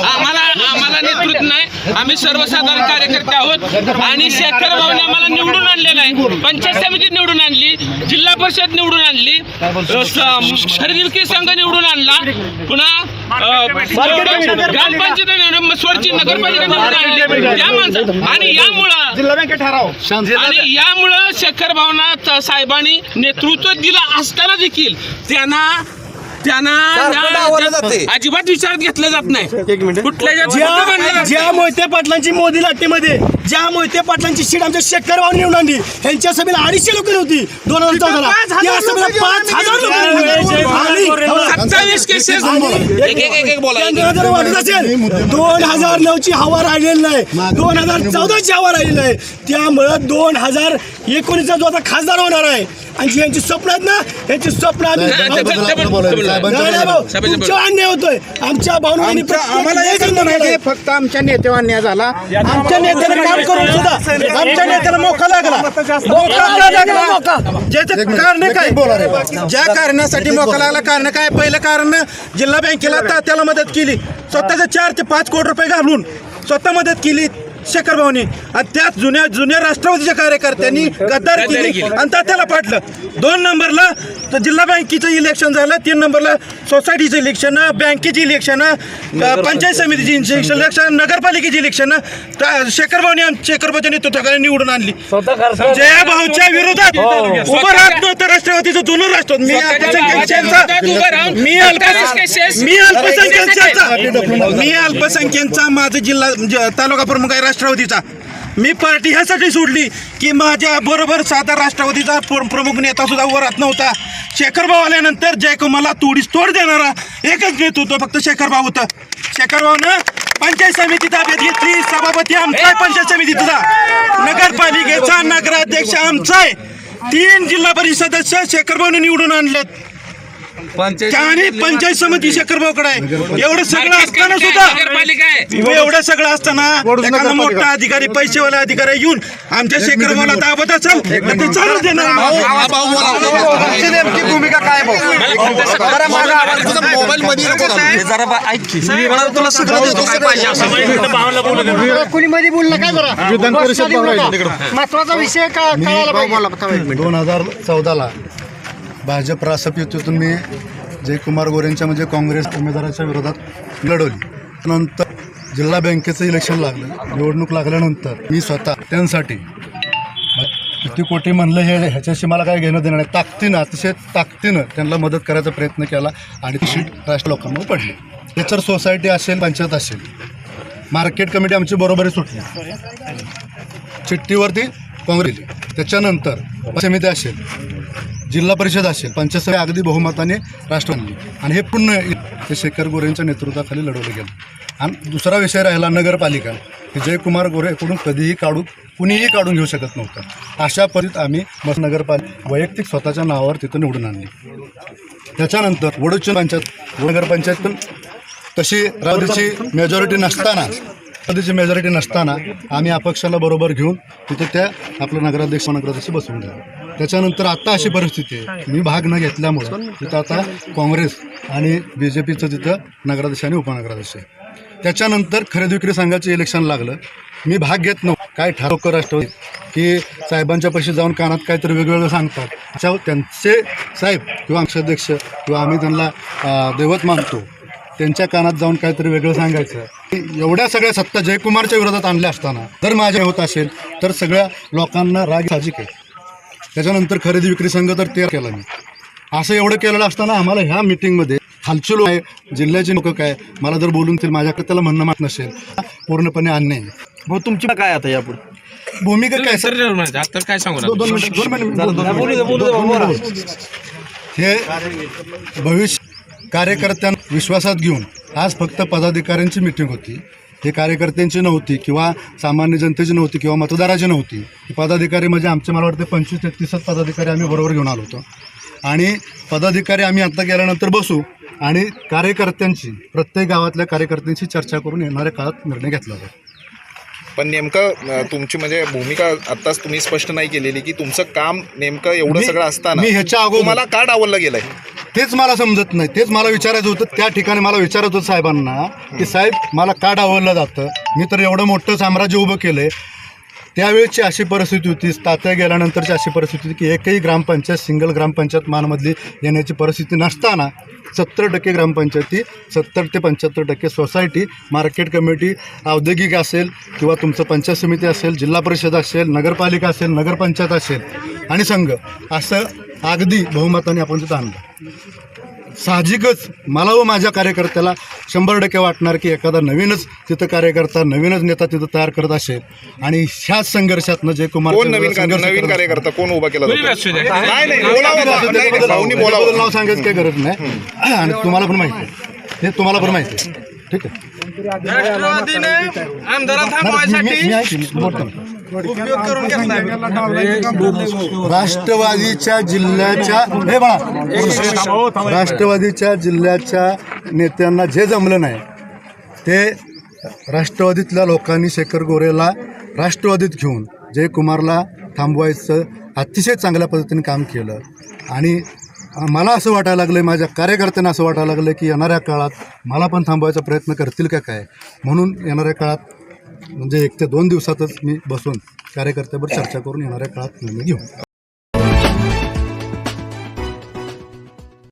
आम्हाला आम्हाला नेतृत्व नाही आम्ही सर्वसाधारण कार्यकर्ते आहोत आणि शेखर भाऊने आम्हाला निवडून आणलेलं आहे पंचायत समिती निवडून आणली जिल्हा परिषद निवडून आणली खरेदी विक्री संघ निवडून आणला पुन्हा ग्रामपंचायत निवडून स्वरची नगरपालिका निवडून आणली त्या माणसं आणि यामुळं जिल्हा बँकेत ठराव आणि यामुळं शेखर भावना साहेबांनी नेतृत्व दिलं असताना देखील त्यांना त्यांना या- अजिबात विचारात घेतलं जात नाही. कुठल्या ज्या ज्या मोहिते पाटलांची मोदी लाटेमध्ये ज्या मोहिते पाटलांची सीट आमच्या शेतकरी भाऊ निवडून आणली. यांच्या सभेला अडीचशे लोक नव्हती. दोन हजार चौदाला. त्या सभेला पाच हजार लोक वाटत असेल दोन हजार नऊ ची हवा राहिलेली नाही. दोन हजार चौदाची हवा राहिलेली नाही. त्यामुळं दोन हजार एकोणीसचा जो आता खासदार होणार आहे आणि यांची स्वप्न आहेत ना यांची स्वप्न अन्याय होतोय. आमच्या भावनांनी आम्हाला एक म्हणायचे फक्त आमच्या नेत्यावर अन्याय झाला. आमच्या नेत्याने काम करून सुद्धा आमच्या नेत्याला मोका लागला. मोका का लागला. ज्याचं कारण काय? ज्या कारणासाठी मोका लागला कारण काय? पहिलं कारण जिल्हा बँकेला तात्याला मदत केली. स्वतःच्या चार ते पाच कोटी रुपये घालून स्वतः मदत केली शेखर भाऊनी. आणि त्याच जुन्या जुन्या राष्ट्रवादीच्या कार्यकर्त्यांनी गद्दार केली आणि तात्याला पाडलं दोन नंबरला तर जिल्हा बँकेचं इलेक्शन झालं. तीन नंबरला सोसायटीचं इलेक्शन बँकेची इलेक्शन पंचायत समितीची इलेक्शन नगरपालिकेची इलेक्शन शेखर भाऊनी शेखर भाऊच्या नेतृत्वाखाली निवडून आणली. जया भाऊच्या विरोधात उभं राहत नव्हतं राष्ट्रवादीचं जुनं राष्ट्रवादी. मी अल्पसंख्याकांचा मी मी अल्पसंख्याकांचा मी अल्पसंख्याकांचा माझा जिल्हा म्हणजे तालुका प्रमुख आहे राष्ट्रवादीचा. मी पार्टी ह्यासाठी सोडली की माझ्या बरोबर साधा राष्ट्रवादीचा प्र- प्रमुख नेता सुद्धा उभा राहत नव्हता. शेखरभाऊ आल्यानंतर जय मला तोडीस तोड देणारा एकच नेतृत्व फक्त शेखरभाऊ होतं. पंचायत समिती ताब्यात घेतली सभापती आमचा आहे पंचायत समितीचा नगरपालिकेचा नगराध्यक्ष आमचा आहे. तीन जिल्हा परिषद सदस्य शेखरभाऊने निवडून आणलेत. आणि पंचायत समिती शेखर भाऊकडे आहे. एवढं सगळं असताना सुद्धा नगरपालिका आहे. एवढं सगळं असताना एखादा मोठा अधिकारी पैसेवाला अधिकारी येऊन आमच्या शेखर भाऊला दाबत असेल तर ते चालू देणार. नेमकी भूमिका काय मोबाईल मध्ये कुणी मध्ये बोललं काय? जरा विधान परिषद महत्त्वाचा विषय का कळायला पाहिजे? दोन हजार चौदाला भाजप रासप युतीतून मी जयकुमार गोरेंच्या म्हणजे काँग्रेस उमेदवाराच्या विरोधात लढवली. नंतर जिल्हा बँकेचं इलेक्शन लागलं. निवडणूक लागल्यानंतर मी स्वतः त्यांसाठी किती कोटी म्हणलं हे ह्याच्याशी मला काय घेणं देणं नाही. ताकदीनं अतिशय ताकदीनं त्यांना मदत करायचा प्रयत्न केला आणि ती सीट राष्ट्र लोकांवर पडली. त्याच्यावर सोसायटी असेल पंचायत असेल मार्केट कमिटी आमची बरोबरी सुटली. चिठ्ठीवरती काँग्रेस त्याच्यानंतर समिती असेल. जिल्हा परिषद असेल पंचायत अगदी बहुमताने राष्ट्र आणि हे पुन्हा ते शेखर गोरेंच्या नेतृत्वाखाली लढवलं गेलं. आणि दुसरा विषय राहिला नगरपालिका. की जयकुमार गोरेकडून कधीही काढू कुणीही काढून घेऊ शकत नव्हतं. अशा परीत आम्ही मग नगरपालिका वैयक्तिक स्वतःच्या नावावर तिथं निवडून आणली. त्याच्यानंतर वडोची पंचायत नगरपंचायत पण तशी रावदीची मेजॉरिटी नसताना रावदीची मेजॉरिटी नसताना आम्ही अपक्षाला बरोबर घेऊन तिथे त्या आपल्या नगराध्यक्ष नगराध्यक्ष बसवून दिलं. त्याच्यानंतर आता अशी परिस्थिती आहे. मी भाग न घेतल्यामुळं तिथं आता काँग्रेस आणि बी जे पीचं तिथं नगराध्यक्ष आणि उपनगराध्यक्ष आहे. त्याच्यानंतर खरेदी विक्री संघाचं इलेक्शन लागलं. मी भाग घेत नव्हतो काय ठरवकर राष्ट्रवादी की साहेबांच्या पैसे जाऊन कानात काहीतरी वेगवेगळं सांगतात. अशा त्यांचे साहेब किंवा अध्यक्ष किंवा आम्ही त्यांना दैवत मानतो. त्यांच्या कानात जाऊन काहीतरी वेगळं सांगायचं. एवढ्या सगळ्या सत्ता जयकुमारच्या विरोधात आणल्या असताना जर माझ्या होत असेल तर सगळ्या लोकांना राग साजिक आहे. त्याच्यानंतर खरेदी विक्री संघ तर ते केला मी असं एवढं केलेलं असताना आम्हाला ह्या मिटिंगमध्ये खालचे लोक आहे जिल्ह्याचे लोक काय मला जर बोलून ते माझ्याकडे त्याला म्हणणं मात नसेल पूर्णपणे अन्याय आहे. भाऊ तुमची काय आता यापुढे भूमिका काय सर आता काय सांगू दोन- दोन मिनिट. दोन मिनिट. हे भविष्य कार्यकर्त्यांना विश्वासात घेऊन आज फक्त पदाधिकाऱ्यांची मिटिंग होती हे कार्यकर्त्यांची नव्हती किंवा सामान्य जनतेची नव्हती किंवा मतदाराची नव्हती ही पदाधिकारी म्हणजे आमचे मला वाटतं पंचवीस ते तीसच पदाधिकारी आम्ही बरोबर घेऊन आलो होतो. आणि पदाधिकारी आम्ही आता गेल्यानंतर बसू आणि कार्यकर्त्यांची प्रत्येक गावातल्या कार्यकर्त्यांची चर्चा करून येणाऱ्या काळात निर्णय घेतला जाईल. पण नेमकं तुमची म्हणजे भूमिका आताच तुम्ही स्पष्ट नाही केलेली की तुमचं काम नेमकं एवढं सगळं असताना मी ह्याच्या अगोदर- तुम्हाला का डावललं गेलंय? तेच मला समजत नाही. तेच मला विचारायचं होतं. त्या ठिकाणी मला विचारत होतं साहेबांना की साहेब मला का डावललं जातं? मी तर एवढं मोठं साम्राज्य उभं केलं त्यावेळेची अशी परिस्थिती होती. तात्या गेल्यानंतरची अशी परिस्थिती होती की एकही ग्रामपंचायत सिंगल ग्रामपंचायत मानमधली येण्याची परिस्थिती नसताना सत्तर टक्के ग्रामपंचायती सत्तर ते पंच्याहत्तर टक्के सोसायटी मार्केट कमिटी औद्योगिक असेल किंवा तुमचं पंचायत समिती असेल जिल्हा परिषद असेल नगरपालिका असेल नगरपंचायत असेल आणि संघ असं अगदी बहुमताने आपण तिथं आणलं. साहजिकच मला व माझ्या कार्यकर्त्याला शंभर टक्के वाटणार की एखादा नवीनच तिथं कार्यकर्ता नवीनच नेता तिथं तयार करत असेल. आणि ह्याच संघर्षातनं जयकुमार कोण नवीन कार्य- नवीन करत कार्यकर्ता? कोण उभा केला कुणी जातो? असू द्या. नाही नाही बोलावं ना. नाही, नाही, भाऊनी त्याबद्दल बोलावं नाव सांगायचं काही गरज नाही. आणि तुम्हाला पण माहिती आहे. हे तुम्हाला पण माहिती आहे. ठीक आहे. राष्ट्रवादीने आमदारा नाही, मी- थांबवायसाठी मी ऐकलं, मी बोलतो ना. उपयोग करून घेतलाय राष्ट्रवादीच्या जिल्ह्याच्या हे बघा. राष्ट्रवादीच्या जिल्ह्याच्या नेत्यांना जे जमलं नाही ते राष्ट्रवादीतल्या लोकांनी शेखर गोरेला राष्ट्रवादीत घेऊन जयकुमारला थांबवायचं अतिशय चांगल्या पद्धतीने काम केलं. आणि मला असं वाटायला लागलं माझ्या कार्यकर्त्यांना असं वाटायला लागलं की येणाऱ्या काळात मला पण थांबवायचा प्रयत्न करतील का काय? म्हणून येणाऱ्या काळात म्हणजे एक ते दोन दिवसातच मी बसून कार्यकर्त्यावर चर्चा करून येणाऱ्या काळात निर्णय घेऊ.